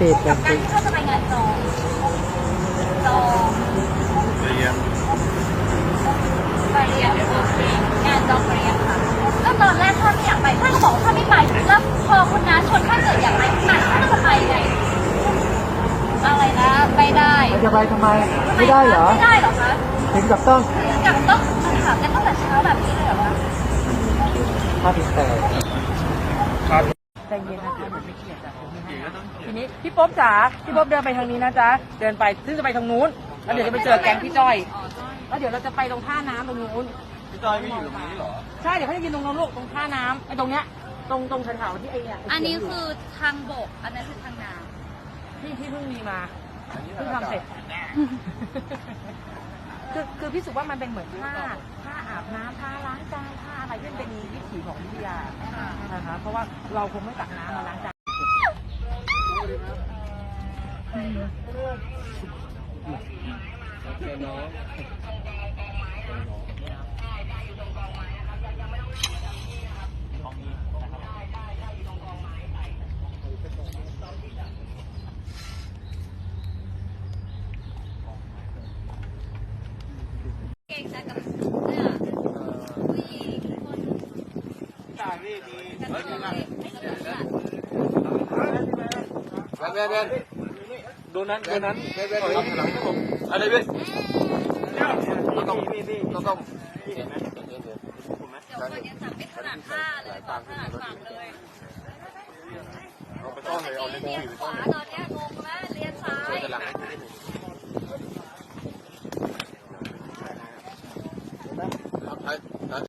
กับการที่เขาจะไปงานจองจองเรียนไปเรียนโอเคงานจองเรียนค่ะก็ตอนแรกท่านไม่อยากไปท่านก็บอกว่าท่านไม่ไปแล้วพอคุณน้าชวนท่านเกิดอยากไปท่านก็จะไปไงอะไรนะไม่ได้จะไปทำไมไม่ได้เหรอไม่ได้เหรอคะถึงกับต้องกับต้องมาถามกันตั้งแต่เช้าแบบนี้เลยเหรอคะพาผิดแต่ ใจเย็นนะคะเดี๋ยวไม่เขียนจ้ะทีนี้พี่ป๊อบจ๋าพี่ป๊อบเดินไปทางนี้นะจ๊ะเดินไปซึ่งจะไปทางนู้นแล้วเดี๋ยวจะไปเจอแก๊งพี่จ้อยแล้วเดี๋ยวเราจะไปตรงท่าน้ำตรงนู้น พี่จอยไม่อยู่ตรงนี้เหรอ ใช่เดี๋ยวเขาจะยืนตรงนู้นลูกตรงท่าน้ำไอ้ตรงเนี้ยตรงตรงแถวๆที่ไอ้เนี่ยอันนี้คือทางบก อันนั้นคือทางน้ที่ที่เพิ่งมีมาเพิ่งทำเสร็จคือคือพี่สุว่ามันเป็นเหมือนผ้าผ้าอาบน้ำผ้าล้างจ ของวิทยานะคะเพราะว่าเราคงไม่ตักน้ำมาล้างจานเก่งแต่กับเนี่ยผู้หญิงคน จ่ายนี่ดี กระโดด เลยไม่กระโดดอะเบียนเบียนโดนนั้นโดนนั้นเบียนเบียนหลังหลังผมอะไรเบียนต้องต้องต้องต้องเดี๋ยวคนยังสั่งไม่ถนัดท่าเลยบอกถนัดฝั่งเลยเอาไปซ่อนเลยเอาเล่นเรียนถือขซ่อนวาเลย